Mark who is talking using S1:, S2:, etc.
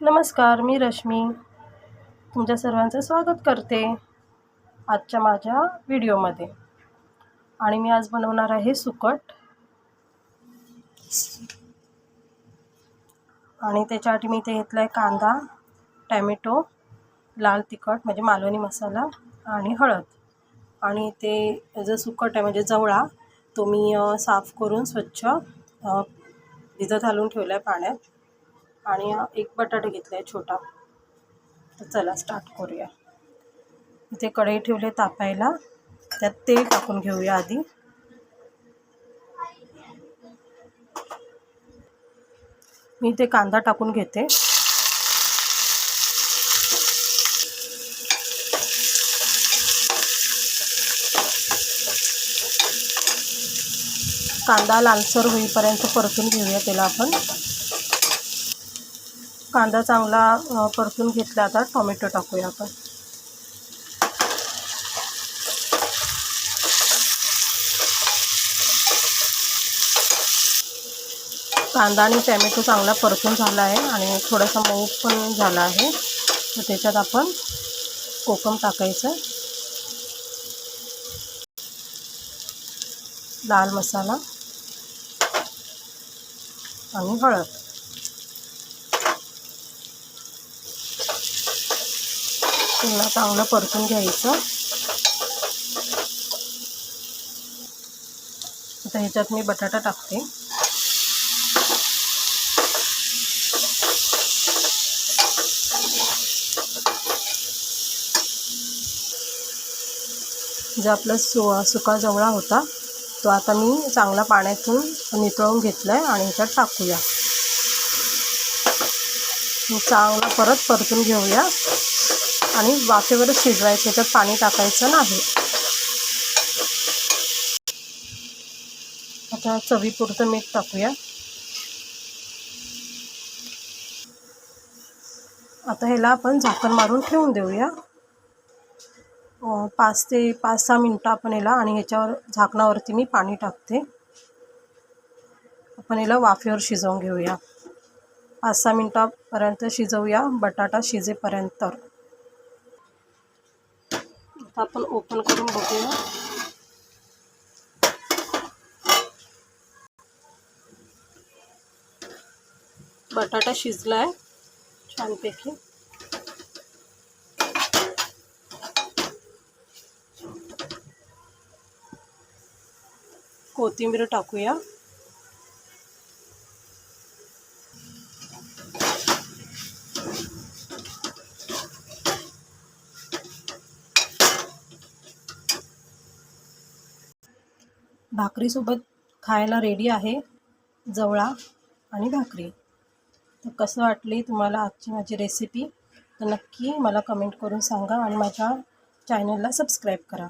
S1: नमस्कार मी रश्मी. तुमच्या सर्वांचं स्वागत करते आजच्या माझ्या व्हिडिओमध्ये. आणि मी आज बनवणार आहे सुकट. आणि त्याच्यासाठी मी इथे घेतला आहे कांदा टॅमॅटो लाल तिखट म्हणजे मालवणी मसाला आणि हळद. आणि ते जो सुकट आहे म्हणजे जवळा तो मी साफ करून स्वच्छ भिजत घालून ठेवला आहे पाण्यात. आणि एक बटाटा घेतला आहे छोटा. तर चला स्टार्ट करूया. इथे कढई ठेवले तापायला. त्यात तेल टाकून घेऊया आधी. मी इथे कांदा टाकून घेते. कांदा लालसर होईपर्यंत परतून घेऊया त्याला आपण. कांदा चांगला परतून घेतला आता टोमॅटो टाकूया आपण. कांदा आणि टॅमॅटो चांगला परतून झाला आहे आणि थोडासा मऊ पण झाला आहे. तर त्याच्यात आपण कोकम टाकायचं. लाल मसाला आणि हळद. पुन्हा चांगलं परतून घ्यायचं. आता ह्याच्यात मी बटाटा टाकते. जो आपला सु सुका जवळा होता तो आता मी चांगला पाण्यातून नितळून घेतला आहे आणि ह्याच्यात टाकूया. चांगला परत परतून घेऊया. आणि वाफेवरच शिजवायचं ह्याच्यात पाणी टाकायचं नाही. आता चवीपुरतं मीठ टाकूया. आता ह्याला आपण झाकण मारून ठेवून देऊया. पाच ते पाच सहा मिनटं आपण याला आणि ह्याच्यावर झाकणावरती मी पाणी टाकते. आपण याला वाफेवर शिजवून घेऊया. पाच सहा मिनटापर्यंत शिजवूया बटाटा शिजेपर्यंत. आता आपण ओपन करून बघूया. बटाटा शिजला आहे छानपैकी. कोथिंबीर टाकूया. भाकरीसोबत खायला रेडी आहे जवळा आणि भाकरी. तर कसं वाटली तुम्हाला आजची माझी रेसिपी तर नक्की मला कमेंट करून सांगा आणि माझ्या चॅनलला सबस्क्राईब करा.